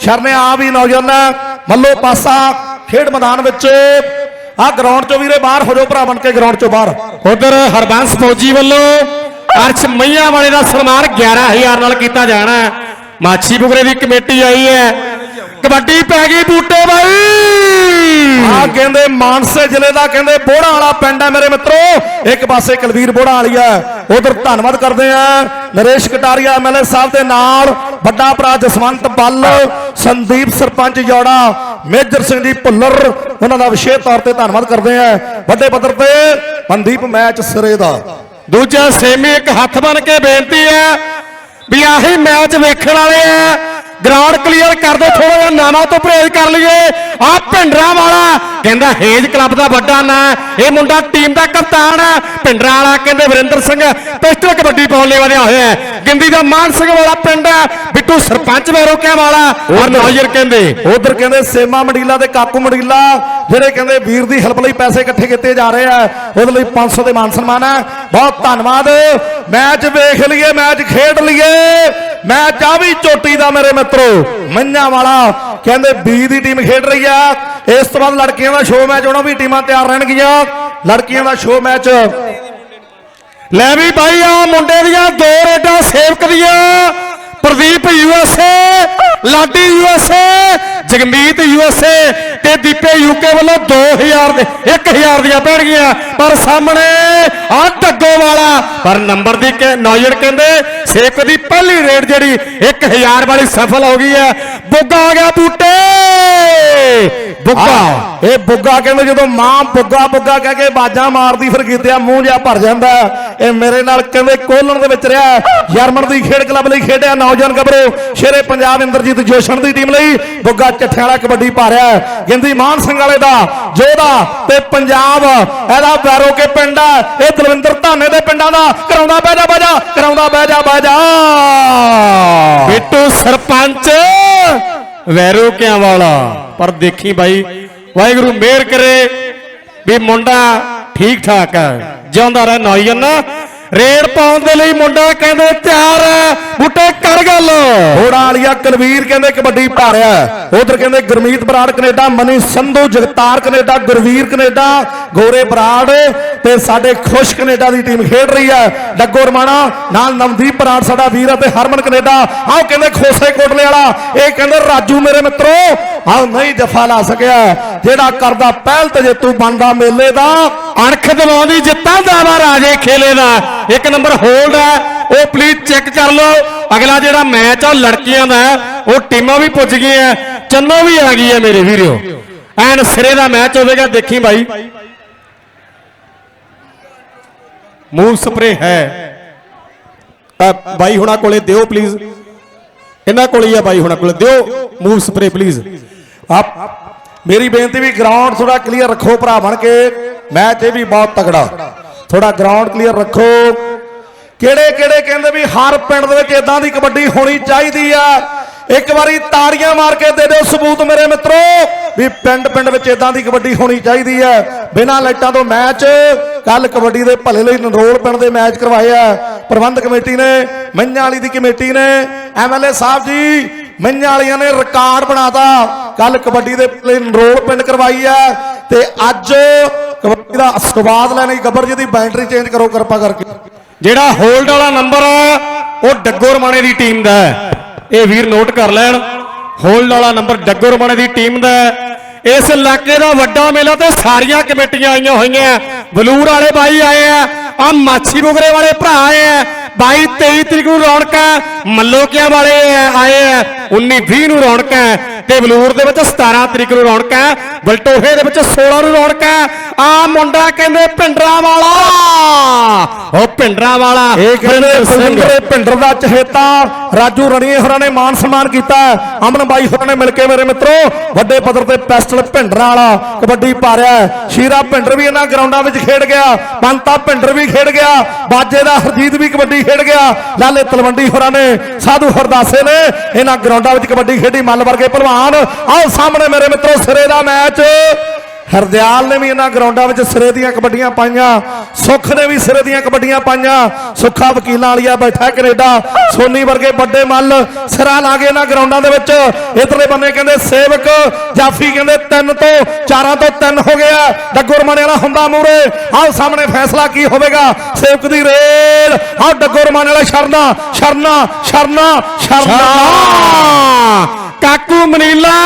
ਸ਼ਰਨੇ ਆ ਵੀ ਨੌਜਵਾਨ ਮੱਲੋ ਪਾਸਾ ਖੇਡ ਮੈਦਾਨ ਵਿੱਚ। ਆ ਗਰਾਊਂਡ ਚੋਂ ਵੀਰੇ ਬਾਹਰ ਹੋ ਜਾਓ ਭਰਾ ਬਣ ਕੇ ਗਰਾਊਂਡ ਚੋਂ ਬਾਹਰ। ਉਧਰ ਹਰਬੰਸ ਫੌਜੀ ਵੱਲੋਂ ਅਰਸ਼ ਮਈਆਂ ਵਾਲੇ ਦਾ ਸਨਮਾਨ 11000 ਨਾਲ ਕੀਤਾ ਜਾਣਾ ਮਾਛੀ ਬੁਗਰੇ ਦੀ ਕਮੇਟੀ ਆਈ ਹੈ। ਕਬੱਡੀ ਪੈ ਗਈ ਬੂਟੇ ਬਾਈ। ਆ ਕਹਿੰਦੇ ਮਾਨਸੇ ਜ਼ਿਲ੍ਹੇ ਦਾ ਕਹਿੰਦੇ ਬੋੜਾ ਵਾਲਾ ਪਿੰਡ ਹੈ ਮੇਰੇ ਮਿੱਤਰੋ। ਇੱਕ ਪਾਸੇ ਕੁਲਵੀਰ ਬੋੜਾ ਵਾਲੀ ਹੈ ਉਧਰ ਧੰਨਵਾਦ ਕਰਦੇ ਆ ਨਰੇਸ਼ ਕਟਾਰੀਆ ਐਮਐਲਏ ਸਾਹਿਬ ਦੇ ਨਾਲ ਵੱਡਾ ਭਰਾ ਜਸਵੰਤ ਬੱਲ ਸੰਦੀਪ ਸਰਪੰਚ ਜੋੜਾ ਮੇਜਰ ਸਿੰਘ ਜੀ ਭੁੱਲਰ ਉਹਨਾਂ ਦਾ ਵਿਸ਼ੇਸ਼ ਤੌਰ ਤੇ ਧੰਨਵਾਦ ਕਰਦੇ ਆ ਵੱਡੇ ਪੱਧਰ ਤੇ ਮਨਦੀਪ ਮੈਚ ਸਿਰੇ ਦਾ। ਦੂਜਾ ਸੇਮੀ ਇੱਕ ਹੱਥ ਬਣ ਕੇ ਬੇਨਤੀ ਹੈ ਵੀ ਆਹੀ ਮੈਚ ਵੇਖਣ ਵਾਲੇ ਆ ਗਰਾਊਂਡ ਕਲੀਅਰ ਕਰ ਦਿਓ ਥੋੜਾ ਜਿਹਾ ਨਾਮਾਂ ਤੋਂ ਪਰਹੇਜ਼ ਕਰ ਲਈਏ। ਆ ਭਿੰਡਰਾ ਵਾਲਾ ਕਹਿੰਦਾ ਹੇਜ ਕਲੱਬ ਦਾ ਵੱਡਾ ਨਾਂ ਇਹ ਮੁੰਡਾ ਟੀਮ ਦਾ ਕਪਤਾਨ ਹੈ। ਭਿੰਡਰਾ ਵਾਲਾ ਕਹਿੰਦੇ ਵਰਿੰਦਰ ਸਿੰਘ, ਪਿਸਟਲ ਕਬੱਡੀ ਪਾਉਣ ਲਈ ਵਧਿਆ ਹੋਇਆ ਗਿੰਦੀ ਦਾ ਮਾਨ ਸਿੰਘ ਵਾਲਾ ਪਿੰਡ ਹੈ। ਬਿੱਟੂ ਸਰਪੰਚ ਵੈਰੋਕਿਆਂ ਵਾਲਾ ਔਰ ਨੌਜਰ ਕਹਿੰਦੇ। ਉਧਰ ਕਹਿੰਦੇ ਸੇਮਾ ਮੰਡੀਲਾ ਤੇ ਕਾਕੂ ਮੰਡੀਲਾ ਜਿਹੜੇ ਕਹਿੰਦੇ ਵੀਰ ਦੀ ਹੈਲਪ ਲਈ ਪੈਸੇ ਇਕੱਠੇ ਕੀਤੇ ਜਾ ਰਹੇ ਆ ਉਹਦੇ ਲਈ 500 ਦੇ ਮਾਨ ਸਨਮਾਨ ਹੈ। ਬਹੁਤ ਧੰਨਵਾਦ। ਮੈਚ ਵੇਖ ਲਈਏ ਮੈਚ ਖੇਡ ਲਈਏ। ਮੈਚ ਆ ਵੀ ਚੋਟੀ ਦਾ ਮੇਰੇ ਮਿੱਤਰੋ। ਮੰਨਿਆ ਵਾਲਾ ਕਹਿੰਦੇ ਬੀ ਦੀ ਟੀਮ ਖੇਡ ਰਹੀ ਆ। ਇਸ ਤੋਂ ਬਾਅਦ ਲੜਕੀਆਂ ਦਾ ਸ਼ੋਅ ਮੈਚ ਹੋਣਾ ਵੀ ਟੀਮਾਂ ਤਿਆਰ ਰਹਿਣਗੀਆਂ। ਲੜਕੀਆਂ ਦਾ ਸ਼ੋਅ ਮੈਚ ਲੈ ਵੀ ਬਾਈ ਆ ਮੁੰਡੇ ਦੀਆਂ ਦੋ ਰੇਡਾਂ ਸੇਵਕ ਦੀਆਂ, Pradeep USA Ladi USA Jagmeet USA ਤੇ ਦੀਪੇ ਯੂਕੇ ਵੱਲੋਂ 2000 ਦੇ 1000 ਦੀਆਂ ਪੈਣਗੀਆਂ ਪਰ ਸਾਹਮਣੇ ਆ ਢੱਗੋ ਵਾਲਾ, ਪਰ ਨੰਬਰ ਦੀ ਕਿ ਕਹਿੰਦੇ, ਸੇਵਕ ਦੀ ਪਹਿਲੀ ਰੇਡ ਜਿਹੜੀ 1000 ਵਾਲੀ ਸਫਲ ਹੋ ਗਈ ਹੈ। ਬੁੱਗਾ ਆ ਗਿਆ ਬੂਟੇ। ਬੁੱਗਾ। ਇਹ ਬੁੱਗਾ ਕਹਿੰਦੇ ਜਦੋਂ ਮਾਂ ਬੁੱਗਾ ਬੁੱਗਾ ਕਹਿ ਕੇ ਬਾਜਾਂ ਮਾਰਦੀ ਫਿਰ ਗੀਤਿਆ ਮੂੰਹ ਜਿਹਾ ਭਰ ਜਾਂਦਾ। ਇਹ ਮੇਰੇ ਨਾਲ ਕਹਿੰਦੇ ਕੋਲਣ ਦੇ ਵਿੱਚ ਰਿਹਾ ਜਰਮਨ ਦੀ ਖੇਡ ਕਲੱਬ ਲਈ ਖੇਡਿਆ ਨੌਜਵਾਨ ਗੱਭਰੂ। ਸ਼ੇਰੇ ਪੰਜਾਬ ਇੰਦਰਜੀਤ ਜੋਸ਼ਣ ਦੀ ਟੀਮ ਲਈ ਬੁੱਗਾ ਚੱਠਿਆਂ ਵਾਲਾ ਕਬੱਡੀ ਪਾ ਰਿਹਾ ਗਿੰਦੀ ਮਾਨ ਸਿੰਘ ਵਾਲੇ ਦਾ ਜੋਧਾ ਤੇ ਪੰਜਾਬ, ਇਹਦਾ ਵੈਰੋ ਕੇ ਪਿੰਡ ਆ ਇਹ ਦਲਵਿੰਦਰ ਧਾਨੇ ਦੇ ਪਿੰਡਾਂ ਦਾ। ਕਰਾਉਂਦਾ ਬਹਿ ਜਾ ਬਹਿ ਜਾ, ਕਰਾਉਂਦਾ ਬਹਿ ਜਾ ਬਹਿ ਜਾ। ਬਿੱਟੂ ਸਰਪੰਚ। ਵੈਰੋ ਕਿਆਂ ਵਾਲਾ? ਪਰ ਦੇਖੀ ਬਾਈ, ਵਾਹਿਗੁਰੂ ਮਿਹਰ ਕਰੇ ਵੀ ਮੁੰਡਾ ਠੀਕ ਠਾਕ ਹੈ। ਜਿਉਂਦਾ ਰਹਿ ਨੌਜਵਾਨ ਰੇਡ ਪਾਉਣ ਦੇ ਲਈ ਮੁੰਡਾ ਕਹਿੰਦੇ ਤਿਆਰ ਹੈ। ਬੂਟੇ ਕਰ ਗੱਲ। ਹੋੜਾ ਵਾਲੀਆ ਕਲਵੀਰ ਕਹਿੰਦੇ ਕਬੱਡੀ ਪਾ ਉਧਰ ਕਹਿੰਦੇ Gurmeet Brar Canada, Mani Sandhu, Jagtar Canada, Gurveer Canada, Gore Brar ਤੇ ਸਾਡੇ ਖੁਸ਼ ਕੈਨੇਡਾ ਦੀ ਟੀਮ ਖੇਡ ਰਹੀ ਹੈ। ਡੱਗੋ ਰਮਾਣਾ, ਨਾਲ ਨਵਦੀਪ ਬਰਾੜ ਸਾਡਾ ਵੀਰ ਅਤੇ ਹਰਮਨ ਕੈਨੇਡਾ। ਆਹ ਕਹਿੰਦੇ ਖੋਸੇ ਕੋਟਲੇ ਵਾਲਾ, ਇਹ ਕਹਿੰਦੇ ਰਾਜੂ ਮੇਰੇ ਮਿੱਤਰੋ, ਆਹ ਨਹੀਂ ਜਫਾ ਲਾ ਸਕਿਆ। ਜਿਹੜਾ ਕਰਦਾ ਪਹਿਲ ਤੇ ਜੇ ਤੂੰ ਬਣਦਾ ਮੇਲੇ ਦਾ, ਅਣਖ ਦਿਵਾਉਂਦੀ ਜਿੱਤਾਂ ਦਾਵਾ ਰਾਜੇ ਖੇਲੇ ਦਾ। ਇੱਕ ਨੰਬਰ ਹੋਲਡ ਹੈ, ਉਹ ਪਲੀਜ਼ ਚੈੱਕ ਕਰ ਲਓ। ਅਗਲਾ ਜਿਹੜਾ ਮੈਚ ਆ ਲੜਕੀਆਂ ਦਾ ਉਹ ਟੀਮਾਂ ਵੀ ਪੁੱਜ ਗਈਆਂ। ਚੰਨੋ ਵੀ ਆ ਗਈ ਹੈ ਮੇਰੇ ਵੀਰੋ ਐਨ ਸਿਰੇ ਦਾ ਮੈਚ ਹੋਵੇਗਾ ਦੇਖੀ ਬਾਈ। ਮੂਵ ਸਪਰੇ ਹੈ। ਅ, ਬਾਈ ਹੁਣਾਂ ਕੋਲੇ ਦਿਓ ਪਲੀਜ਼ ਇਹਨਾਂ ਕੋਲੇ ਹੀ ਆ ਬਾਈ ਹੁਣਾਂ ਕੋਲੇ। ਦਿਓ ਮੂਵ ਸਪਰੇ ਪਲੀਜ਼ ਆਪ ਮੇਰੀ ਬੇਨਤੀ ਵੀ ਗਰਾਊਂਡ ਥੋੜਾ ਕਲੀਅਰ ਰੱਖੋ ਭਰਾ ਬਣ ਕੇ। ਮੈਚ ਇਹ ਵੀ ਬਹੁਤ ਤਗੜਾ ਥੋੜਾ ਗਰਾਊਂਡ ਕਲੀਅਰ ਰੱਖੋ। ਕਿਹੜੇ ਕਿਹੜੇ ਕਹਿੰਦੇ ਵੀ ਹਰ ਪਿੰਡ ਦੇ ਵਿੱਚ ਇਦਾਂ ਦੀ ਕਬੱਡੀ ਹੋਣੀ ਚਾਹੀਦੀ ਆ। ਇੱਕ ਵਾਰੀ ਤਾੜੀਆਂ ਮਾਰ ਕੇ ਦੇ ਦਿਓ ਸਬੂਤ ਮੇਰੇ ਮਿੱਤਰੋ, ਵੀ ਪਿੰਡ ਪਿੰਡ ਵਿੱਚ ਇਦਾਂ ਦੀ ਕਬੱਡੀ ਹੋਣੀ ਚਾਹੀਦੀ ਹੈ। ਬਿਨਾਂ ਲਾਈਟਾਂ ਤੋਂ ਮੈਚ ਕੱਲ ਕਬੱਡੀ ਦੇ ਭਲੇ ਲਈ ਨਰੋਲ ਪਿੰਡ ਦੇ ਮੈਚ ਕਰਵਾਏ ਆ। ਪ੍ਰਬੰਧਕ ਕਮੇਟੀ ਨੇ ਮੰਝਾਂ ਵਾਲੀ ਦੀ ਕਮੇਟੀ ਨੇ ਐਮਐਲਏ ਸਾਹਿਬ ਜੀ ਮੰਝਾਂ ਵਾਲੀਆਂ ਨੇ ਰਿਕਾਰਡ ਬਣਾਤਾ। ਕੱਲ ਕਬੱਡੀ ਦੇ ਭਲੇ ਨਰੋਲ ਪਿੰਡ ਕਰਵਾਈ ਆ। ਤੇ ਅੱਜ ਕਬੱਡੀ ਦਾ ਸਵਾਦ ਲੈਣ ਲਈ ਗੱਬਰ ਜੀ ਦੀ ਬੈਟਰੀ ਚੇਂਜ ਕਰੋ ਕਿਰਪਾ ਕਰਕੇ। ਜਿਹੜਾ ਹੋਲਡ ਵਾਲਾ ਨੰਬਰ ਆ, ਉਹ ਡੱਗੋ ਰਮਾਣੇ ਦੀ ਟੀਮ ਦਾ ਹੈ। ਇਹ ਵੀਰ ਨੋਟ ਕਰ ਲੈਣ। ਹੋਲਡ ਵਾਲਾ ਨੰਬਰ ਡੱਗੋ ਰਮਾਣੇ ਦੀ ਟੀਮ ਦਾ ਇਸ ਇਲਾਕੇ ਦਾ ਵੱਡਾ ਮੇਲਾ ਤੇ ਸਾਰੀਆਂ ਕਮੇਟੀਆਂ ਆਈਆਂ ਹੋਈਆਂ। ਬਲੂਰ ਵਾਲੇ ਬਾਈ ਆਏ ਆ। ਆ ਮਾਛੀ ਬੁਗਰੇ ਵਾਲੇ ਭਰਾ ਆਏ ਆ। ਬਾਈ 23 ਤਰੀਕ ਨੂੰ ਰੌਣਕਾਂ ਮੱਲੋਕਿਆਂ ਵਾਲੇ ਆਏ ਆ। 19 20 ਨੂੰ ਰੌਣਕਾਂ ਤੇ ਬਲੂਰ ਦੇ ਵਿੱਚ 17 ਤਰੀਕ ਨੂੰ ਰੌਣਕਾਂ ਬਲਟੋਹੇ ਦੇ ਵਿੱਚ 16 ਨੂੰ ਰੌਣਕਾਂ ਆ ਮੁੰਡਾ ਕਹਿੰਦੇ ਪਿੰਡਰਾ ਵਾਲਾ ਉਹ ਪਿੰਡਰਾ ਵਾਲਾ ਵਰਿੰਦਰ ਸਿੰਘ। ਪਿੰਡਰ ਦਾ ਚਹੇਤਾ ਰਾਜੂ ਰਣੀਏ ਹੋਰਾਂ ਨੇ ਮਾਨ ਸਨਮਾਨ ਕੀਤਾ ਅਮਨ ਬਾਈ ਹੋਰਾਂ ਨੇ ਮਿਲ ਕੇ ਮੇਰੇ ਮਿੱਤਰੋ ਵੱਡੇ ਪੱਧਰ ਤੇ ਪੈਸਟਲ ਭਿੰਡਰਾਂ ਵਾਲਾ ਕਬੱਡੀ ਪਾ ਰਿਹਾ ਹੈ। ਸ਼ੀਰਾ ਭਿੰਡਰ ਵੀ ਇਹਨਾਂ ਗਰਾਊਂਡਾਂ ਵਿੱਚ ਖੇਡ ਗਿਆ ਪੰਤਾ ਭਿੰਡਰ ਵੀ ਖੇਡ ਗਿਆ ਬਾਜੇ ਦਾ ਹਰਜੀਤ ਵੀ ਕਬੱਡੀ ਖੇਡ ਗਿਆ ਲਾਲੇ ਤਲਵੰਡੀ ਹੋਰਾਂ ਨੇ ਸਾਧੂ ਹਰਦਾਸੇ ਨੇ ਇਹਨਾਂ ਗਰਾਊਂਡਾਂ ਵਿੱਚ ਕਬੱਡੀ ਖੇਡੀ ਮੱਲ ਵਰਗੇ ਪਹਿਲਵਾਨ ਆਓ ਸਾਹਮਣੇ ਮੇਰੇ ਮਿੱਤਰੋ ਸਿਰੇ ਦਾ ਮੈਚ। ਹਰਦਿਆਲ ਨੇ ਵੀ ਇਹਨਾਂ ਗਰਾਊਂਡਾਂ ਵਿੱਚ ਸਿਰੇ ਦੀਆਂ ਕਬੱਡੀਆਂ ਪਾਈਆਂ, ਸੁੱਖ ਨੇ ਵੀ ਸਿਰੇ ਦੀਆਂ ਕਬੱਡੀਆਂ ਪਾਈਆਂ। ਸੁੱਖਾ ਵਕੀਲਾਂ ਵਾਲੀਆ ਬੈਠਾ ਕੈਨੇਡਾ, ਸੋਨੀ ਵਰਗੇ ਵੱਡੇ ਮੱਲ ਸਿਰਾ ਲਾ ਕੇ ਇਹਨਾਂ ਗਰਾਊਂਡਾਂ ਦੇ ਵਿੱਚ। ਇਧਰਲੇ ਬੰਨੇ ਕਹਿੰਦੇ ਸੇਵਕ, ਜਾਫੀ ਕਹਿੰਦੇ ਤਿੰਨ ਤੋਂ, ਚਾਰਾਂ ਤੋਂ ਤਿੰਨ ਹੋ ਗਿਆ ਡੱਗੋਰਮਾਣੇ ਵਾਲਾ ਹੁੰਦਾ ਮੂਰੇ ਆਹ ਸਾਹਮਣੇ ਫੈਸਲਾ ਕੀ ਹੋਵੇਗਾ? ਸੇਵਕ ਦੀ ਰੇਲ। ਆਹ ਡੱਗੋਰਮਾਣੇ ਵਾਲਾ ਸ਼ਰਨਾ ਸ਼ਰਨਾ ਸ਼ਰਨਾ। ਸ਼ਰਨਾ। ਕਾਕੂ ਮਨੀਲਾ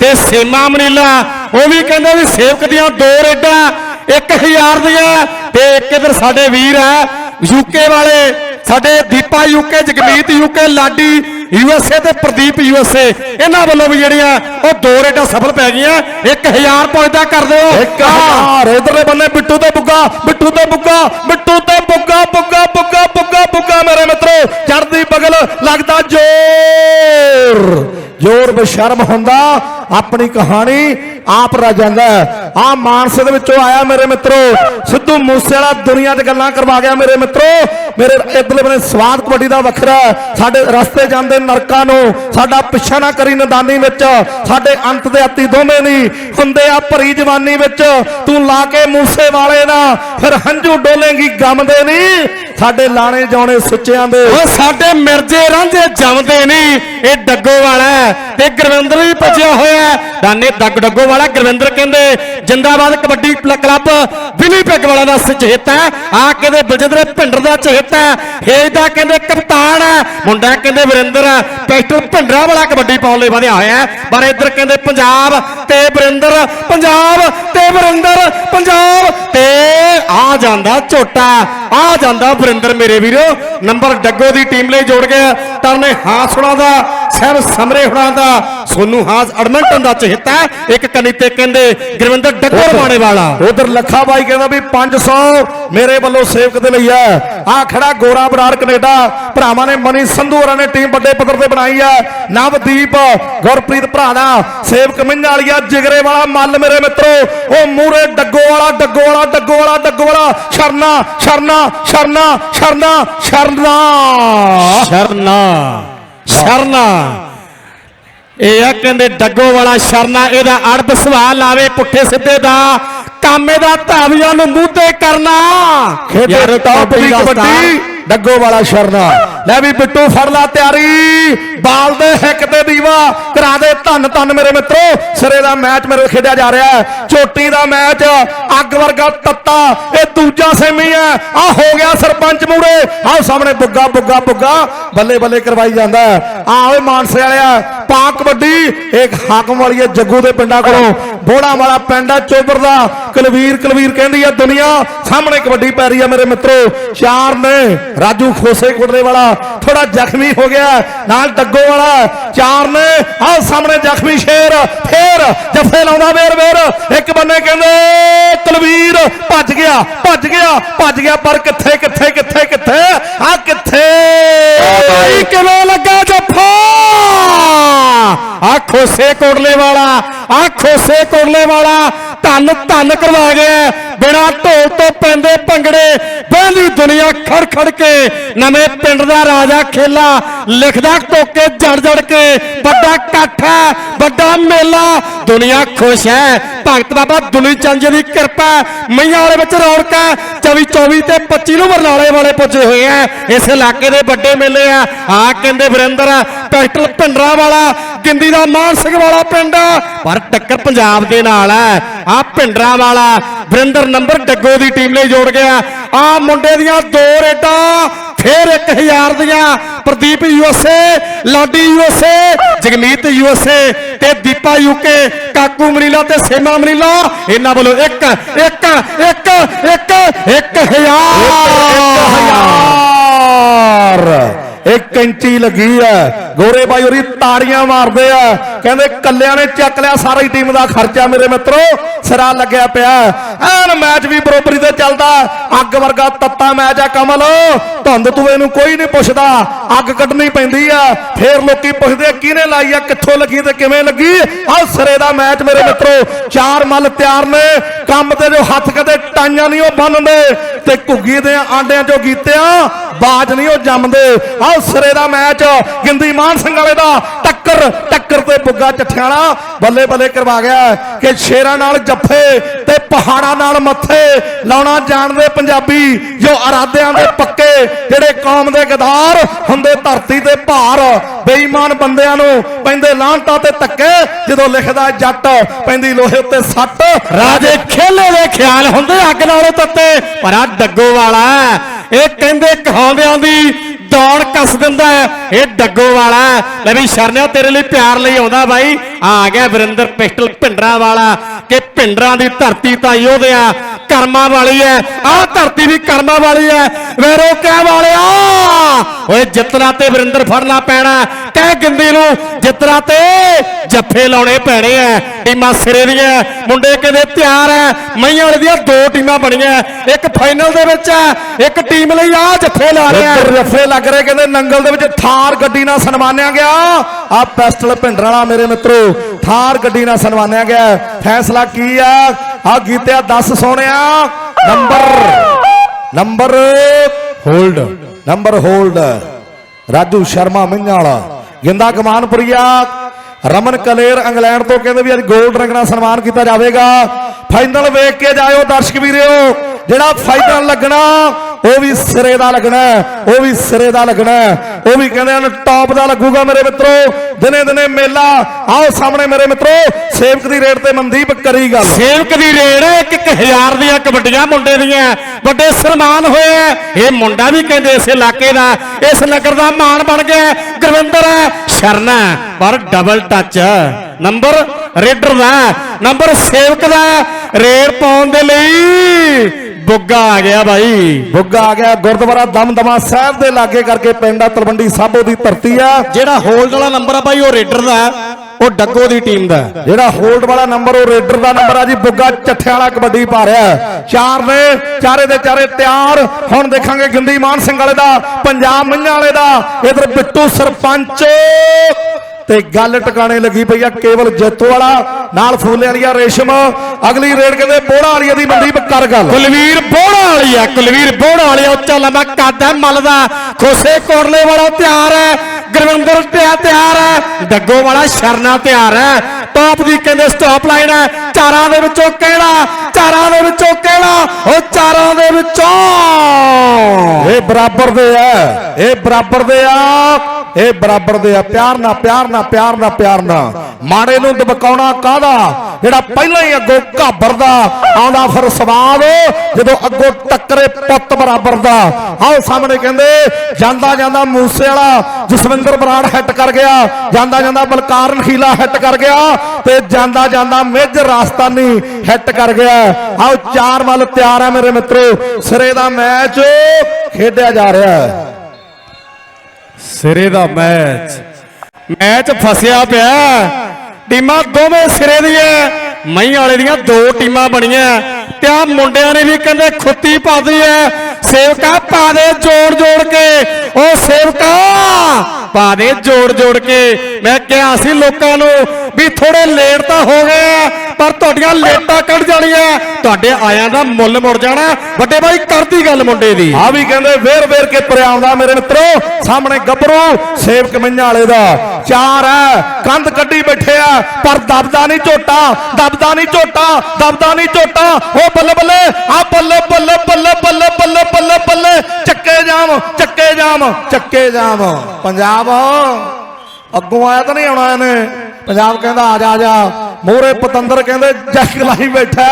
ਤੇ ਸੇਮਾ ਮਨੀਲਾ। ਉਹ ਵੀ ਕਹਿੰਦੇ ਵੀ ਸੇਵਕ ਦੀਆਂ ਦੋ ਰੇਡਾਂ 1000 ਦੀਆਂ ਤੇ ਇੱਕ ਇਧਰ ਸਾਡੇ ਵੀਰ ਆ ਯੂਕੇ ਵਾਲੇ। ਸਾਡੇ Deepa UK Jagmeet UK Ladi USA ਤੇ ਪ੍ਰਦੀਪ ਯੂਐਸਏ ਇਹਨਾਂ ਵੱਲੋਂ ਵੀ ਜਿਹੜੀਆਂ ਉਹ ਦੋ ਰੇਡਾਂ ਸਫਲ ਪੈ ਗਈਆਂ। 1000 ਪਹੁੰਚਦਾ ਕਰ ਦਿਓ। ਇੱਕ ਹਜ਼ਾਰ। ਇਧਰਲੇ ਬੰਨੇ ਬਿੱਟੂ ਤੇ ਬੁੱਗਾ ਬਿੱਟੂ ਤੇ ਬੁੱਗਾ ਬਿੱਟੂ ਤੇ ਬੁੱਗਾ ਬੁੱਗਾ ਬੁੱਗਾ ਬੁੱਗਾ ਬੁੱਗਾ ਮੇਰੇ ਮਿੱਤਰੋ। ਚੜਦੀ ਬਗਲ ਲੱਗਦਾ ਜ਼ੋਰ। ਜ਼ੋਰ ਬਸ਼ਰਮ ਹੁੰਦਾ। ਆਪਣੀ ਕਹਾਣੀ ਆਪ ਰਹਿ ਆ ਮਾਨਸੇ ਦੇ ਵਿੱਚੋਂ ਆਇਆ ਮੇਰੇ ਮਿੱਤਰੋ। ਸਿੱਧੂ ਮੂਸੇ ਵਾਲਾ ਦੁਨੀਆ 'ਚ ਗੱਲਾਂ ਕਰਵਾ ਗਿਆ ਮੇਰੇ ਮਿੱਤਰੋ। ਮੇਰੇ ਇਧਰਲੇ ਬੰਨੇ ਸਵਾਦ ਕਬੱਡੀ ਦਾ ਵੱਖਰਾ ਸਾਡੇ ਰਸਤੇ ਜਾਂਦੇ ਨਰਕਾਂ ਨੂੰ, ਸਾਡਾ ਪਿੱਛਾ ਨਾ ਕਰੀ ਨਦਾਨੀ ਵਿੱਚ। ਸਾਡੇ ਅੰਤ ਦੇ ਅਤੀ ਦੋਵੇਂ ਨਹੀਂ, ਹੁੰਦੇ ਆ ਭਰੀ ਜਵਾਨੀ ਵਿੱਚ। ਤੂੰ ਲਾ ਕੇ ਮੂਸੇ ਵਾਲੇ ਨਾ, ਫਿਰ ਹੰਝੂ ਡੋਲੇਂਗੀ ਗਮ ਦੇ ਨਹੀਂ। ਸਾਡੇ ਲਾਣੇ ਜਾਣੇ ਸੁੱਚਿਆਂ ਦੇ। ਉਹ ਸਾਡੇ ਮਿਰਜੇ ਰਾਂਝੇ ਜੰਮਦੇ ਨਹੀਂ, ਇਹ ਡੱਗੋ ਵਾਲਾ ਤੇ ਗੁਰਵਿੰਦਰ ਵੀ ਭੱਜਿਆ ਹੋਇਆ ਦਾਨੇ ਦੱਗ ਡੱਗੋ ਵਾਲਾ ਗੁਰਵਿੰਦਰ ਕਹਿੰਦੇ, ਜਿੰਦਾਬਾਦ ਕਬੱਡੀ ਕਲ- ਕਲੱਬ ਵਿਨੀਪੈਗ ਵਾਲਾ ਦਾ ਚਹੇਤਾ ਆ ਕਹਿੰਦੇ ਬਲਜਿੰਦਰ ਭਿੰਡਰ ਦਾ ਚਹੇਤਾ ਹੇਜ ਦਾ ਕਹਿੰਦੇ ਕਪਤਾਨ ਹੈ। ਮੁੰਡਾ ਕਹਿੰਦੇ ਵਰਿੰਦਰ ਪੈਸਟਲ ਭਿੰਡਰਾ ਵਾਲਾ ਕਬੱਡੀ ਪਾਉਣ ਲਈ ਵਧਿਆ ਹੋਇਆ ਪਰ ਇੱਧਰ ਕਹਿੰਦੇ ਪੰਜਾਬ ਤੇ ਵਰਿੰਦਰ, ਪੰਜਾਬ ਤੇ ਵਰਿੰਦਰ, ਪੰਜਾਬ ਤੇ ਆ ਜਾਂਦਾ ਝੋਟਾ। ਆ ਜਾਂਦਾ ਵਰਿੰਦਰ ਮੇਰੇ ਵੀਰੋ। ਨੰਬਰ ਡੱਗੋ ਦੀ ਟੀਮ ਲਈ ਜੋੜ ਗਿਆ। ਤਰਨੇ ਹਾਸੁਣਾ ਦਾ ਸਹਿਬ ਸਮਰੇ ਹੁਣਾ ਦਾ ਸੋਨੂ ਹਾਸ ਐਡਮੰਟਨ ਦਾ ਚਹੇਤਾ ਇੱਕ ਕਨੀ ਤੇ ਕਹਿੰਦੇ ਗੁਰਵਿੰਦਰ ਡੱਗੋ ਰਮਾਣੇ ਵਾਲਾ। ਉਧਰ ਲੱਖਾ ਬਾਈ ਕਹਿੰਦਾ ਵੀ 500 ਮੇਰੇ ਵੱਲੋਂ ਸੇਵਕ ਦੇ ਲਈ ਹੈ। ਆ ਖੜਾ ਗੋਰਾ ਬਰਾੜ ਕੈਨੇਡਾ। ਭਰਾਵਾਂ ਨੇ ਮਨੀ ਸੰਧੂ ਹੋਰਾਂ ਨੇ ਟੀਮ ਵੱਡੇ ਪੱਧਰ ਤੇ ਬਣਾਈ ਹੈ। ਨਵਦੀਪ ਗੁਰਪ੍ਰੀਤ ਭਰਾ ਦਾ ਸੇਵਕ ਮਿੰਝਾ ਵਾਲੀਆ ਜਿਗਰੇ ਵਾਲਾ ਮੱਲ ਮੇਰੇ ਮਿੱਤਰੋ ਉਹ ਮੂਰੇ ਡੱਗੋ ਵਾਲਾ ਡੱਗੋ ਵਾਲਾ ਡੱਗੋ ਵਾਲਾ ਡੱਗੋ ਵਾਲਾ। ਸ਼ਰਨਾ ਸ਼ਰਨਾ ਸ਼ਰਨਾ ਸ਼ਰਨਾ ਸ਼ਰਨਾ। ਸ਼ਰਨਾ। ਸ਼ਰਨਾ। ਇਹ ਆ ਕਹਿੰਦੇ ਡੱਗੋ ਵਾਲਾ ਸ਼ਰਨਾ ਇਹਦਾ ਅੜਬ ਸਵਾਲ ਲਾਵੇ ਪੁੱਠੇ ਸਿੱਧੇ ਦਾ। ਕਾਮੇ ਦਾ ਧਾਵੀਆਂ ਨੂੰ ਤੇ ਕਰਨਾ। ਖੇਡੇ ਟੌਪ ਦੀ ਕਬੱਡੀ। ਡੱਗੋ ਵਾਲਾ ਸ਼ਰਨਾ। ਲੈ ਵੀ ਬਿੱਟੂ ਫੜ ਲਾ ਤਿਆਰੀ। ਬਾਲ ਦੇ ਹਿੱਕ ਤੇ ਦੀਵਾ। ਕਰਾ ਦੇ ਧੰਨ ਧੰਨ ਮੇਰੇ ਮਿੱਤਰੋ। ਸਿਰੇ ਦਾ ਮੈਚ ਮੇਰੇ ਖੇਡਿਆ ਜਾ ਰਿਹਾ ਹੈ। ਚੋਟੀ ਦਾ ਮੈਚ। ਅੱਗ ਵਰਗਾ ਤੱਤਾ। ਇਹ ਦੂਜਾ ਸੈਮੀ ਹੈ। ਆ ਹੋ ਗਿਆ ਸਰਪੰਚ ਮੂਰੇ ਆਹ ਸਾਹਮਣੇ ਬੁੱਗਾ ਬੁੱਗਾ ਬੁੱਗਾ। ਬੱਲੇ ਬੱਲੇ ਕਰਵਾਈ ਜਾਂਦਾ ਹੈ। ਆ ਓਏ ਮਾਨਸੇ ਵਾਲਿਆ। ਪਾ ਕਬੱਡੀ ਇੱਕ ਹਾਕਮ ਵਾਲੀ ਹੈ ਜੱਗੂ ਦੇ ਪਿੰਡਾਂ ਕੋਲੋਂ। ਬੋੜਾ ਵਾਲਾ ਪਿੰਡ ਹੈ ਚੋਬਰ ਦਾ। ਕਲਵੀਰ ਕਲਵੀਰ ਕਹਿੰਦੀ ਹੈ ਦੁਨੀਆ। ਸਾਹਮਣੇ ਕਬੱਡੀ ਪੈ ਰਹੀ ਹੈ ਮੇਰੇ ਮਿੱਤਰੋ। ਚਾਰ ਨੇ ਰਾਜੂ ਖੋਸੇ ਕੋਟਲੇ ਵਾਲਾ ਥੋੜਾ ਜ਼ਖਮੀ ਹੋ ਗਿਆ ਨਾਲ ਡੱਗੋ ਵਾਲਾ ਚਾਰ ਨੇ ਆਹ ਸਾਹਮਣੇ ਜ਼ਖਮੀ ਸ਼ੇਰ ਫੇਰ ਜੱਫੇ ਲਾਉਂਦਾ ਵੇਰ ਵੇਰ ਇੱਕ ਬੰਨੇ ਕਹਿੰਦੇ ਕਲਵੀਰ ਭੱਜ ਗਿਆ ਭੱਜ ਗਿਆ ਭੱਜ ਗਿਆ ਪਰ ਕਿੱਥੇ ਕਿੱਥੇ ਕਿੱਥੇ ਕਿੱਥੇ? ਆ ਕਿੱਥੇ? ਭਾਈ ਕਿਵੇਂ ਲੱਗਾ ਜੱਫਾ? ਆ ਖੋਸੇ ਕੋਟਲੇ ਵਾਲਾ ਆ ਖੋਸੇ ਕੋਟਲੇ ਵਾਲਾ ਧੰਨ ਧੰਨ ਕਰਵਾ ਗਿਆ ਬਿਨਾ ਢੋਲ ਤੋਂ ਪੈਂਦੇ ਭੰਗੜੇ ਬਹਿੰਦੀ ਦੁਨੀਆ ਖੜ ਖੜ ਕੇ। ਨਵੇਂ ਪਿੰਡ ਦਾ ਰਾਜਾ ਖੇਲਾ, ਲਿਖਦਾ ਟੋਕੇ ਜੜ ਜੜ ਕੇ। ਵੱਡਾ ਇਕੱਠ ਹੈ, ਵੱਡਾ ਮੇਲਾ। ਦੁਨੀਆ ਖੁਸ਼ ਹੈ। ਭਗਤ ਬਾਬਾ ਦੁਨੀ ਚੰਦ ਜੀ ਦੀ ਕਿਰਪਾ ਮਈਆਂ ਵਾਲੇ ਵਿੱਚ ਰੌਣਕ ਹੈ। 24 24 ਤੇ 25 ਨੂੰ ਬਰਨਾਲੇ ਵਾਲੇ ਪੁੱਜੇ ਹੋਏ ਆ ਇਸ ਇਲਾਕੇ ਦੇ ਵੱਡੇ ਮੇਲੇ ਆ। ਆ ਕਹਿੰਦੇ ਵਰਿੰਦਰ ਪੈਸਟਲ ਭਿੰਡਰਾ ਵਾਲਾ ਗਿੰਦੀ ਦਾ ਮਾਨ ਸਿੰਘ ਵਾਲਾ ਪਿੰਡ। ਪਰ ਟੱਕਰ ਪੰਜਾਬ ਦੇ ਨਾਲ ਹੈ ਆ ਭਿੰਡਰਾ ਵਾਲਾ ਵਰਿੰਦਰ ਨੰਬਰ ਡੱਗੋ ਦੀ ਟੀਮ ਲਈ ਜੋੜ ਗਿਆ। ਆ ਮੁੰਡੇ ਦੀਆਂ ਦੋ ਰੇਡਾਂ ਫੇਰ 1000 ਦੀਆਂ। Pradeep USA Ladi USA Jagmeet USA ਤੇ ਦੀਪਾ ਯੂਕੇ ਕਾਕੂ ਮਨੀਲਾ ਤੇ ਸੇਮਾ ਮਨੀਲਾ। ਇਹਨਾਂ ਵੱਲੋਂ ਇੱਕ ਇੱਕ ਇੱਕ ਇੱਕ ਇੱਕ ਹਜ਼ਾਰ। ਹਜ਼ਾਰ। ਇੱਕ ਇੰਚੀ ਲੱਗੀ ਹੈ। ਗੋਰੇ ਬਾਈ ਹੋਰੀ ਤਾੜੀਆਂ ਮਾਰਦੇ ਆ। ਕਹਿੰਦੇ ਕੱਲਿਆਂ ਨੇ ਚੱਕ ਲਿਆ ਸਾਰੀ ਟੀਮ ਦਾ ਖਰਚਾ ਮੇਰੇ ਮਿੱਤਰੋ। ਸਿਰਾ ਲੱਗਿਆ ਪਿਆ। ਐਨ ਮੈਚ ਵੀ ਬਰੋਬਰੀ ਤੇ ਚੱਲਦਾ। ਅੱਗ ਵਰਗਾ ਤੱਤਾ ਮੈਚ ਆ ਕਮਲ। ਧੁੰਦ ਤੂਏ ਨੂੰ ਕੋਈ ਨਹੀਂ ਪੁੱਛਦਾ। ਅੱਗ ਕੱਢਣੀ ਪੈਂਦੀ ਆ। ਫੇਰ ਲੋਕੀ ਪੁੱਛਦੇ ਕਿਹਨੇ ਲਾਈ ਆ, ਕਿੱਥੋਂ ਲੱਗੀ ਤੇ ਕਿਵੇਂ ਲੱਗੀ? ਆ ਸਿਰੇ ਦਾ ਮੈਚ ਮੇਰੇ ਮਿੱਤਰੋ। ਚਾਰ ਮੱਲ ਤਿਆਰ ਨੇ। ਕੰਮ ਤੇ ਜੋ ਹੱਥ ਕਦੇ ਟਾਈਆਂ ਨਹੀਂ ਉਹ ਬੰਨਦੇ। ਤੇ ਘੁੱਗੀ ਦੇ ਆਂਡਿਆਂ ਚੋਂ ਗੀਤਿਆਂ ਬਾਜ ਨਹੀਂ ਉਹ ਜੰਮਦੇ। ਆਹ ਸਿਰੇ ਦਾ ਮੈਚ ਗਿੰਦੀ ਮਾਨ ਸਿੰਘ ਵਾਲੇ ਦਾ ਟੱਕਰ ਟੱਕਰ ਤੇ ਬੁੱਗਾ ਚੱਠਿਆਂ ਬੱਲੇ ਬੱਲੇ ਕਰਵਾ ਗਿਆ ਕਿ ਸ਼ੇਰਾਂ ਨਾਲ ਜੱਫੇ ਤੇ ਪਹਾੜਾਂ ਨਾਲ ਮੱਥੇ ਲਾਉਣਾ ਜਾਣਦੇ ਪੰਜਾਬੀ ਜੋ ਇਰਾਦਿਆਂ ਦੇ ਪੱਕੇ ਜਿਹੜੇ ਕੌਮ ਦੇ ਗਦਾਰ ਹੁੰਦੇ ਧਰਤੀ ਤੇ ਭਾਰ, ਬੇਈਮਾਨ ਬੰਦਿਆਂ ਨੂੰ ਪੈਂਦੇ ਲਾਂਟਾਂ ਤੇ ਧੱਕੇ, ਜਦੋਂ ਲਿਖਦਾ ਜੱਟ ਪੈਂਦੀ ਲੋਹੇ ਉੱਤੇ ਸੱਟ। ਰਾਜੇ ਖੇਲੇ ਦੇ ਖਿਆਲ ਹੁੰਦੇ ਅੱਗ ਨਾਲੋਂ ਤੱਤੇ, ਪਰ ਆ ਡੱਗੋ ਵਾਲਾ ਇਹ ਕਹਿੰਦੇ ਕਹਾਉਂਦਿਆਂ ਦੀ ਦੌੜ ਕੱਸ ਦਿੰਦਾ ਇਹ ਡੱਗੋ ਵਾਲਾ ਲੈ ਵੀ ਸ਼ਰਨਿਆ, ਤੇਰੇ ਲਈ ਪਿਆਰ ਲਈ ਆਉਂਦਾ ਬਾਈ। ਆ ਗਿਆ ਵਰਿੰਦਰ ਪਿਸਟਲ ਭਿੰਡਰਾਂ ਵਾਲਾ ਕਿ ਭਿੰਡਰਾਂ ਦੀ ਧਰਤੀ ਤਾਂ ਯੋਧਿਆ ਕਰਮਾਂ ਵਾਲੀ ਹੈ। ਆਹ ਧਰਤੀ ਵੀ ਕਰਮਾਂ ਵਾਲੀ ਹੈ। ਵੈਰੋ ਕਹਿ ਵਾਲਿਆ, ਓਏ ਜਿੱਤਣਾ ਤੇ ਵਰਿੰਦਰ ਫੜਨਾ ਪੈਣਾ, ਕਹਿ ਗਿੰਦੀ ਨੂੰ ਜਿੱਤਣਾ ਤੇ ਜੱਫੇ ਲਾਉਣੇ ਪੈਣੇ ਐ ਟੀਮਾਂ ਸਿਰੇ ਦੀਆਂ ਮੁੰਡੇ ਕਹਿੰਦੇ ਤਿਆਰ ਐ। ਮਈਆਂ ਵਾਲੇ ਦੀਆਂ ਦੋ ਟੀਮਾਂ ਬਣੀਆਂ ਇੱਕ ਫਾਈਨਲ ਦੇ ਵਿੱਚ ਐ। ਇੱਕ ਟੀਮ ਲਈ ਆ ਜੱਫੇ ਲਾ ਰਹੇ ਉੱਧਰ ਜੱਫੇ ਲੱਗ ਰਹੇ ਕਹਿੰਦੇ ਨੰਗਲ ਦੇ ਵਿੱਚ ਥਾਰ ਗੱਡੀ ਨਾਲ ਸਨਮਾਨਿਆ ਗਿਆ। ਆ ਪੈਸਟਲ ਭਿੰਡਰ ਵਾਲਾ ਮੇਰੇ ਮਿੱਤਰੋ, ਥਾਰ ਗੱਡੀ ਨਾਲ ਸਨਮਾਨਿਆ ਗਿਆ। ਫੈਸਲਾ ਕੀ ਆ? ਆ ਗੀਤਿਆ 10 ਸੋਹਣਿਆ। Number number hold number hold Raju Sharma Minjhan ਵਾਲਾ। ਗਿੰਦਾ ਕਮਾਨਪੁਰੀਆ। ਰਮਨ ਕਲੇਰ ਇੰਗਲੈਂਡ ਤੋਂ ਕਹਿੰਦੇ ਵੀ ਅੱਜ 골ਡ ਰੰਗ ਨਾਲ ਸਨਮਾਨ ਕੀਤਾ ਜਾਵੇਗਾ। ਫਾਈਨਲ ਵੇਖ ਕੇ ਜਾਇਓ ਦਰਸ਼ਕ ਵੀਰਿਓ ਜਿਹੜਾ ਫਾਈਨਲ ਲੱਗਣਾ, ਉਹ ਵੀ ਸਿਰੇ ਦਾ ਲੱਗਣਾ ਉਹ ਵੀ ਸਿਰੇ ਦਾ ਲੱਗਣਾ ਉਹ ਵੀ ਕਹਿੰਦੇ ਹਨ ਟੌਪ ਦਾ ਲੱਗੂਗਾ ਮੇਰੇ ਮਿੱਤਰੋ, ਦਿਨੇ ਦਿਨੇ ਮੇਲਾ, ਆਓ ਸਾਹਮਣੇ ਮੇਰੇ ਮਿੱਤਰੋ, ਸੇਵਕ ਦੀ ਰੇਟ ਤੇ ਮਨਦੀਪ ਕਰੀ ਗੱਲ। ਸੇਵਕ ਦੀ ਰੇਡ ਇੱਕ ਇੱਕ ਹਜ਼ਾਰ ਦੀਆਂ ਕਬੱਡੀਆਂ ਮੁੰਡੇ ਦੀਆਂ, ਵੱਡੇ ਸਨਮਾਨ ਹੋਏ ਐ ਇਹ ਮੁੰਡਾ ਵੀ ਕਹਿੰਦੇ ਇਸ ਇਲਾਕੇ ਦਾ, ਇਸ ਨਗਰ ਦਾ ਮਾਣ ਬਣ ਗਿਆ ਗੁਰਵਿੰਦਰ ਹੈ ਸ਼ਰਨਾ ਪਰ ਡਬਲ ਟੱਚ ਨੰਬਰ ਰੇਡਰ ਦਾ ਨੰਬਰ ਸੇਵਕ ਦਾ ਰੇਡ ਪਾਉਣ ਦੇ ਲਈ ਬੁੱਗਾ ਆ ਗਿਆ ਬਾਈ। ਬੁੱਗਾ ਆ ਗਿਆ ਗੁਰਦੁਆਰਾ ਦਮਦਮਾ ਸਾਹਿਬ ਦੇ ਲਾਗੇ ਕਰਕੇ ਪਿੰਡ ਆ ਤਲਵੰਡੀ ਸਾਬੋ ਦੀ ਧਰਤੀ ਆ। ਜਿਹੜਾ ਹੋਲਡ ਵਾਲਾ ਨੰਬਰ ਆ ਬਾਈ ਉਹ ਰੇਡਰ ਦਾ। ਉਹ ਡੱਗੋ ਦੀ ਟੀਮ ਦਾ ਜਿਹੜਾ ਹੋਲਡ ਵਾਲਾ ਨੰਬਰ, ਉਹ ਰੇਡਰ ਦਾ ਨੰਬਰ ਆ ਜੀ। ਬੁੱਗਾ ਚੱਠਿਆਂ ਵਾਲਾ ਕਬੱਡੀ ਪਾ ਰਿਹਾ ਚਾਰ ਨੇ ਚਾਰੇ ਦੇ ਚਾਰੇ ਤਿਆਰ। ਹੁਣ ਦੇਖਾਂਗੇ ਗਿੰਦੀ ਮਾਨ ਸਿੰਘ ਵਾਲੇ ਦਾ, ਪੰਜਾਬ ਮੰਝਾਂ ਵਾਲੇ ਦਾ। ਇਧਰ ਬਿੱਟੂ ਸਰਪੰਚ। ਤੇ ਗੱਲ ਟਿਕਾਣੇ ਲੱਗੀ ਪਈ ਆ ਕੇਵਲ ਜੈਤੋ ਵਾਲਾ ਨਾਲ ਫੂਲੇ ਵਾਲੀਆ ਰੇਸ਼ਮ ਅਗਲੀ ਰੇਡ ਕਹਿੰਦੇ ਬੋੜਾ ਵਾਲੀਆ ਦੀ ਮਨਦੀਪ ਕਰ ਗੱਲ। ਕੁਲਵੀਰ ਬੋੜਾ ਵਾਲੀ ਆ ਕੁਲਵੀਰ ਬੋੜਾ ਵਾਲੀ ਆ, ਉੱਚਾ ਲੰਮਾ ਕੱਦ ਹੈ ਮੱਲ ਦਾ ਖੋਸੇ ਕੋਟਲੇ ਵਾਲਾ ਤਿਆਰ ਹੈ ਗੁਰਵਿੰਦਰ ਪਿਆ ਤਿਆਰ ਹੈ ਡੱਗੋ ਵਾਲਾ ਸ਼ਰਨਾ ਤਿਆਰ ਹੈ। ਟੌਪ ਦੀ ਕਹਿੰਦੇ ਸਟਾਪ ਲਾਈਨ ਹੈ ਚਾਰਾਂ ਦੇ ਵਿੱਚੋਂ ਕਿਹੜਾ ਚਾਰਾਂ ਦੇ ਵਿੱਚੋਂ ਕਿਹੜਾ ਉਹ ਚਾਰਾਂ ਦੇ ਵਿੱਚੋਂ। ਇਹ ਬਰਾਬਰ ਦੇ ਆ ਇਹ ਬਰਾਬਰ ਦੇ ਆ। ਇਹ ਬਰਾਬਰ ਦੇ ਆ, ਪਿਆਰ ਨਾ ਪਿਆਰ ਨਾ ਪਿਆਰ ਨਾ ਪਿਆਰ ਨਾ ਮਾੜੇ ਨੂੰ ਦਬਕਾਉਣਾ ਕਾਹਦਾ? ਜਿਹੜਾ ਪਹਿਲਾਂ ਹੀ ਅੱਗੋਂ ਘਾਬਰਦਾ, ਆਉਂਦਾ ਫਿਰ ਸਵਾਦ, ਜਦੋਂ ਅੱਗੋਂ ਟੱਕਰੇ ਪੁੱਤ ਬਰਾਬਰ ਦਾ। ਆਓ ਸਾਹਮਣੇ ਕਹਿੰਦੇ, ਜਾਂਦਾ ਜਾਂਦਾ ਮੂਸੇ ਵਾਲਾ ਜਸਵਿੰਦਰ ਬਰਾੜ ਹਿੱਟ ਕਰ ਗਿਆ। ਜਾਂਦਾ ਜਾਂਦਾ ਬਲਕਾਰ ਨਖੀਲਾ ਹਿੱਟ ਕਰ ਗਿਆ। ਤੇ ਜਾਂਦਾ ਜਾਂਦਾ ਮੇਜਰ ਰਾਸਤਾਨੀ ਹਿੱਟ ਕਰ ਗਿਆ। ਆਓ ਚਾਰ ਵੱਲ ਤਿਆਰ ਹੈ ਮੇਰੇ ਮਿੱਤਰੋ। ਸਿਰੇ ਦਾ ਮੈਚ ਖੇਡਿਆ ਜਾ ਰਿਹਾ ਹੈ। ਸਿਰੇ ਦਾ ਮੈਚ। ਮੈਚ ਫਸਿਆ ਪਿਆ। ਟੀਮਾਂ ਦੋਵੇਂ ਸਿਰੇ ਦੀਆਂ। ਮਈ ਵਾਲੇ ਦੀਆਂ ਦੋ ਟੀਮਾਂ ਬਣੀਆਂ। ਤੇ ਆ ਮੁੰਡਿਆਂ ਨੇ ਵੀ ਕਹਿੰਦੇ ਖੁੱਤੀ ਪਾਦੀ ਐ ਸੇਵਕਾ ਪਾ ਦੇ ਜੋੜ ਜੋੜ ਕੇ। ਉਹ ਸੇਵਕਾ, ਪਾ ਦੇ ਜੋੜ ਜੋੜ ਕੇ। ਮੈਂ ਕਿਹਾ ਸੀ ਲੋਕਾਂ ਨੂੰ ਵੀ ਥੋੜੇ ਲੇਟ ਤਾਂ ਹੋ ਗਏ ਪਰ ਤੁਹਾਡੀਆਂ ਲੇਟਾਂ ਕੱਢ ਜਾਣੀਆਂ। ਤੁਹਾਡੇ ਆਇਆਂ ਦਾ ਮੁੱਲ ਮੁੜ ਜਾਣਾ। ਵੱਡੇ ਬਾਈ, ਕਰਦੀ ਗੱਲ ਮੁੰਡੇ ਦੀ। ਆ ਵੀ ਕਹਿੰਦੇ, ਵੇਰ ਵੇਰ ਕੇ ਤੁਰਿਆ ਮੇਰੇ ਮਿੱਤਰੋ। ਸਾਹਮਣੇ ਗੱਭਰੂ, ਸੇਵਕ ਮੰਝਾਂ ਵਾਲੇ ਦਾ। ਚਾਰ ਹੈ ਕੰਧ ਕੱਢੀ ਬੈਠੇ ਆ। ਪਰ ਦਬਦਾ ਨਹੀਂ ਝੋਟਾ, ਦਬਦਾ ਨਹੀਂ ਝੋਟਾ, ਦਬਦਾ ਨਹੀਂ ਝੋਟਾ। ਉਹ ਬੱਲੇ ਬੱਲੇ, ਆ ਬੱਲੇ ਬੱਲੇ ਬੱਲੇ ਬੱਲੇ ਬੱਲੇ ਬੱਲੇ ਬੱਲੇ। ਚੱਕੇ ਜਾਮ ਚੱਕੇ ਜਾਮ ਚੱਕੇ ਜਾਮ। ਪੰਜਾਬ, ਅੱਗੋਂ ਆਇਆ ਤਾਂ ਨਹੀਂ ਆਉਣਾ ਇਹਨੇ। ਪੰਜਾਬ ਕਹਿੰਦਾ ਆ ਜਾ ਆ ਜਾ। ਮੋਰੇ ਪਤੰਦਰ ਕਹਿੰਦੇ ਜੱਗ ਲਾਈ ਬੈਠਾ।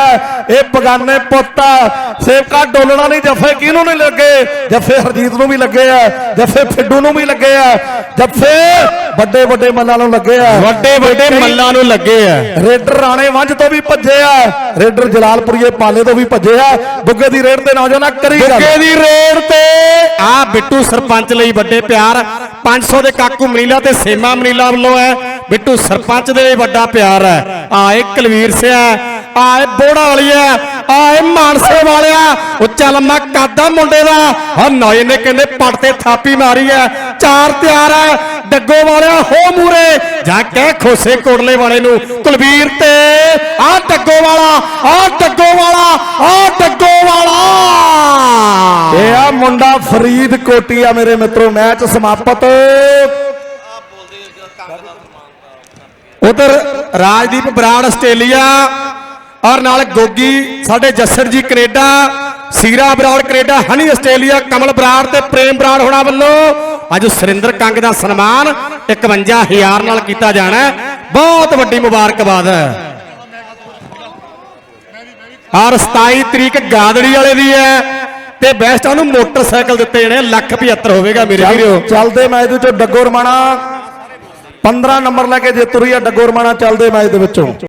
ਇਹ ਬਗਾਨੇ ਪੁੱਤ। ਸੇਵਕਾ ਡੋਲਣਾ ਨਹੀਂ ਜੱਫੇ ਕਿਹਨੂੰ ਨਹੀਂ ਲੱਗੇ? ਜੱਫੇ ਹਰਜੀਤ ਨੂੰ ਵੀ ਲੱਗੇ ਆ ਜੱਫੇ ਫਿੱਡੂ ਨੂੰ ਵੀ ਲੱਗੇ ਆ ਜੱਫੇ ਵੱਡੇ ਵੱਡੇ ਮੱਲਾਂ ਨੂੰ ਲੱਗੇ ਆ। ਵੱਡੇ ਵੱਡੇ ਮੱਲਾਂ ਨੂੰ ਲੱਗੇ ਆ। ਰੇਡਰ ਰਾਣੇ ਵੰਜ ਤੋਂ ਵੀ ਭੱਜੇ ਆ ਰੇਡਰ ਜਲਾਲਪੁਰੀਏ ਪਾਲੇ ਤੋਂ ਵੀ ਭੱਜੇ ਆ। ਬੁੱਗੇ ਦੀ ਰੇਡ ਤੇ ਨੌਜਵਾਨਾਂ ਕਰੀ ਗੱਲ। ਬੁੱਗੇ ਦੀ ਰੇਡ ਤੇ ਆ ਬਿੱਟੂ ਸਰਪੰਚ ਲਈ ਵੱਡੇ ਪਿਆਰ। 500 ਦੇ ਕਾਕੂ ਮਨੀਲਾ ਤੇ ਸੇਮਾ ਮਨੀਲਾ ਵੱਲੋਂ ਹੈ। ਬਿੱਟੂ ਸਰਪੰਚ ਦੇ ਲਈ ਵੱਡਾ ਪਿਆਰ ਹੈ। ਆਏ ਕੁਲਵੀਰ ਸਿਆ, ਆਏ ਬੋੜਾ ਵਾਲੀਆ, ਆਏ ਮਾਨਸੇ ਵਾਲਿਆ। ਉੱਚਾ ਲੰਮਾ ਕਾਦਾ ਮੁੰਡੇ ਦਾ। ਆ ਨੌਏ ਨੇ ਕਹਿੰਦੇ ਪੱਟ ਤੇ ਥਾਪੀ ਮਾਰੀ ਹੈ। ਚਾਰ ਤਿਆਰ ਹੈ। ਡੱਗੋ ਵਾਲਿਆ, ਹੋ ਮੂਰੇ। ਜਾਂ ਕਹਿ ਖੋਸੇ ਕੋਟਲੇ ਵਾਲੇ ਨੂੰ। ਕੁਲਵੀਰ ਤੇ, ਆ ਡੱਗੋ ਵਾਲਾ, ਆ ਡੱਗੋ ਵਾਲਾ, ਆ ਡੱਗੋ ਵਾਲਾ। ਇਹ ਆ ਮੁੰਡਾ ਫਰੀਦ ਕੋਟੀ ਆ ਮੇਰੇ ਮਿੱਤਰੋ, ਮੈਚ ਸਮਾਪਤ। ਉਧਰ ਰਾਜਦੀਪ ਬਰਾੜ ਆਸਟ੍ਰੇਲੀਆ ਔਰ ਨਾਲ ਗੋਗੀ ਸਾਡੇ Jassar ji Canada Seera Brar Canada Honey Australia Kamal Brar ਤੇ ਪ੍ਰੇਮ ਬਰਾੜ ਹੋਣਾ ਵੱਲੋਂ ਅੱਜ ਸੁਰਿੰਦਰ ਕੰਗ ਦਾ ਸਨਮਾਨ 51000 ਨਾਲ ਕੀਤਾ ਜਾਣਾ। ਬਹੁਤ ਵੱਡੀ ਮੁਬਾਰਕਬਾਦ ਹੈ। ਔਰ 27 ਤਰੀਕ ਗਾਦੜੀ ਵਾਲੇ ਦੀ ਹੈ ਤੇ ਬੈਸਟ ਉਹਨੂੰ ਮੋਟਰਸਾਈਕਲ ਦਿੱਤੇ ਜਾਣੇ ਲੱਖ 75 ਹੋਵੇਗਾ ਮੇਰੇ ਵੀਰੋ। ਚੱਲਦੇ ਮੈਚ ਦੇ ਵਿੱਚੋਂ ਡੱਗੋ ਰਮਾਣਾ। 15 ਨੰਬਰ ਲੈ ਕੇ ਜੇ ਰਹੀ ਆ ਡੱਗੋ ਚੱਲਦੇ ਮੈਚ ਦੇ ਵਿੱਚੋਂ।